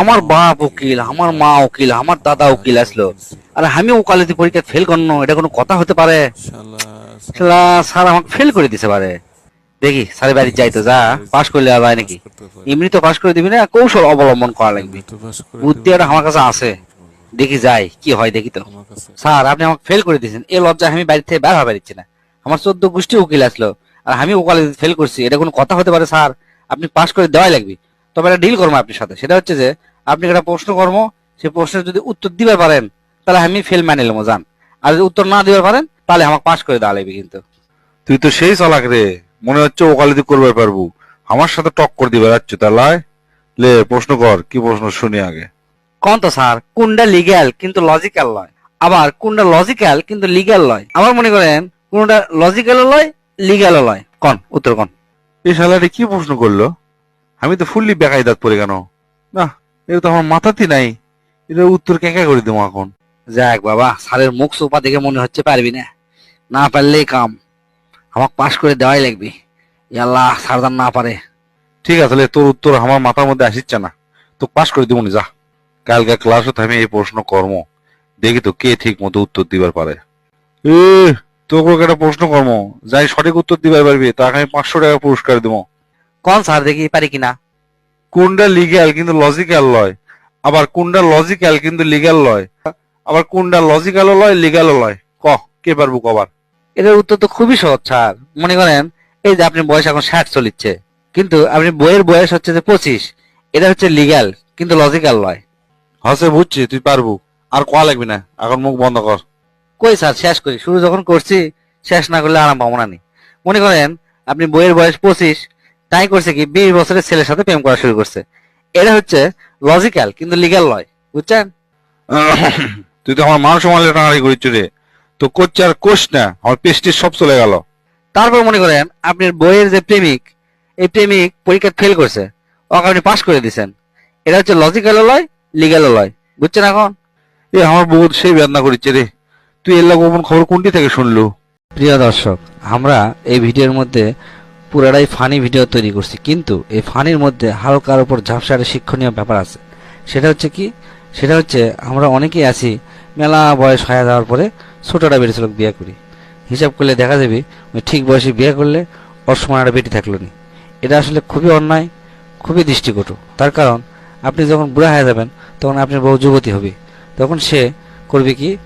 আমার বাপ উকিল, আমার মা উকিল, আমার দাদা উকিল আসলো। আর আমি ওকালতি পরীক্ষা ফেল করনো, এটা কোনো কথা হতে পারে? স্যার আমাকে ফেল করে দিতে পারে দেখি, স্যারের বাড়ি যাই তো, যা পাশ করলে আর যায় নাকি? এমনি তো পাশ করে দিবি না, কৌশল অবলম্বন করা লাগবে। বুদ্ধি ওটা আমার কাছে আছে। দেখি যাই, কি হয় দেখি তো। স্যার, আপনি আমাকে ফেল করে দিয়েছেন। এই লজ্জা আমি বাড়ি থেকে বের হতে পারছি না। আমার চোদ্দ গোষ্ঠী উকিল আসলো। আর আমি ওকালতি ফেল করছি, এটা কোনো কথা হতে পারে, স্যার? আপনি পাশ করে দেওয়াই লাগবে। তবে একটা ডিল করব আপনার সাথে। সেটা হচ্ছে যে আপনি একটা প্রশ্ন কর্ম সেই প্রশ্নের যদি উত্তর দিতে পারেন তাহলে আমি ফেল মানে নেব যান আর যদি উত্তর না দিতে পারেন তাহলে আমাকে পাশ করে দেওয়া লাগবে কিন্তু। তুই তো সেই চালাক রে। মনে হচ্ছে ওকালতি করবে পারব। আমার সাথে টক্কর দিবে যাচ্ছ তাহলে লে প্রশ্ন কর কি প্রশ্ন শুনি আগে। কোন তো স্যার কোনটা লিগ্যাল কিন্তু লজিক্যাল নয় আবার কোনটা লজিক্যাল কিন্তু লিগ্যাল নয় আমার মনে করেন কোনটা লজিক্যাল নয় লিগ্যাল নয় কোন উত্তর কোন? এই শালাটি কি প্রশ্ন করল? আমি তো ফুললি বেকায়দাত পড়ে কেন? না এটা তো আমার মাথাতে নাই। এটা উত্তর কে করে দেবো এখন। যাক বাবা স্যারের মুখ সোপা দেখে মনে হচ্ছে পারবি না। না পারলেই কাম। আমাকে পাশ করে দেওয়াই লাগবে। আল্লাহ সারদান না পারে। ঠিক আছে তোর উত্তর আমার মাথার মধ্যে আসিচ্ছে না। তো পাশ করে দিব যা। কালকে ক্লাসও থামি এই প্রশ্ন কর্ম। দেখি তো কে ঠিক মতো উত্তর দিবার পারে। এ তোকে একটা প্রশ্ন কর্ম। যাই সঠিক উত্তর দিবার পারবি তাকে আমি পাঁচশো টাকা পুরস্কার দিব। কোন স্যার দেখি পারি কিনা? কোনটা লিগ্যাল কিন্তু লজিক্যাল লয় আবার কোনটা লজিক্যাল কিন্তু লিগ্যাল লয় আবার কোনটা লজিক্যালও লয় লিগ্যালও লয়। ক কে পারব কবার? এটার উত্তর তো খুবই সহজ স্যার। মনে করেন এই যে আপনি বয়স এখন ষাট চলিচ্ছে কিন্তু আপনি বইয়ের বয়স হচ্ছে যে পঁচিশ এটা হচ্ছে লিগ্যাল কিন্তু লজিক্যাল নয় হসে বুঝছি তুই পারব। আর কোয়া লাগবি না? এখন মুখ বন্ধ কর। কই স্যার শেষ করি। শুরু যখন করছি শেষ না করলে আরাম পাবো না নি মনে করেন আপনি বইয়ের বয়স পঁচিশ তাই করছে কি বিশ বছরের ছেলের সাথে প্রেম করা শুরু করছে। এটা হচ্ছে লজিক্যাল কিন্তু লিগ্যাল নয়। বুঝছেন? তুই তো আমার মান সম্মানে টানাড়ি করিস রে। তো করছে আর কোষ না আমার পেস্টিস সব চলে গেল। তারপর মনে করেন আপনার বইয়ের যে প্রেমিক এই প্রেমিক পরীক্ষা ফেল করছে। ওকে আপনি পাস করে দিছেন। এটা হচ্ছে লজিক্যাল লয় লিগ্যাল লয়। বুঝছেন এখন? এ আমার বউ সেই বেদনা করিচ্ছে রে। তুই এর লাগে গোপন খবর কোনটি থেকে শুনলু? প্রিয় দর্শক আমরা এই ভিডিওর মধ্যে পুরাটাই ফানি ভিডিও তৈরি করছি। কিন্তু এই ফানির মধ্যে হালকার উপর ঝাপসারে শিক্ষণীয় ব্যাপার আছে। সেটা হচ্ছে কি? সেটা হচ্ছে আমরা অনেকেই আছি, মেলা বয়স হয়ে যাওয়ার পরে ছোটটা বেড়েছিল বিয়ে করি। হিসাব করলে দেখা যাবে, ওই ঠিক বয়সে বিয়ে করলে ওর সময় একটা বেটি থাকল নি। এটা আসলে খুবই অন্যায়, খুবই দৃষ্টিকটু। তার কারণ, আপনি যখন বুড়া হয়ে যাবেন, তখন আপনার বউ যুবতী হবে। তখন সে করবে কি?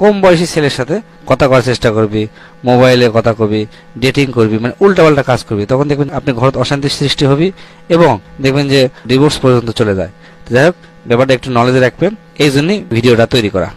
কম বয়সী ছেলের সাথে কথা করার চেষ্টা করবি, মোবাইলে কথা করবি ডেটিং করবি মানে উল্টাপাল্টা কাজ করবি। তখন দেখবেন আপনি ঘর অশান্তির সৃষ্টি হবে এবং দেখবেন যে ডিভোর্স পর্যন্ত চলে যায়। যাই হোক, ব্যাপারটা একটু নলেজে রাখবেন, এই জন্যই ভিডিওটা তৈরি করা।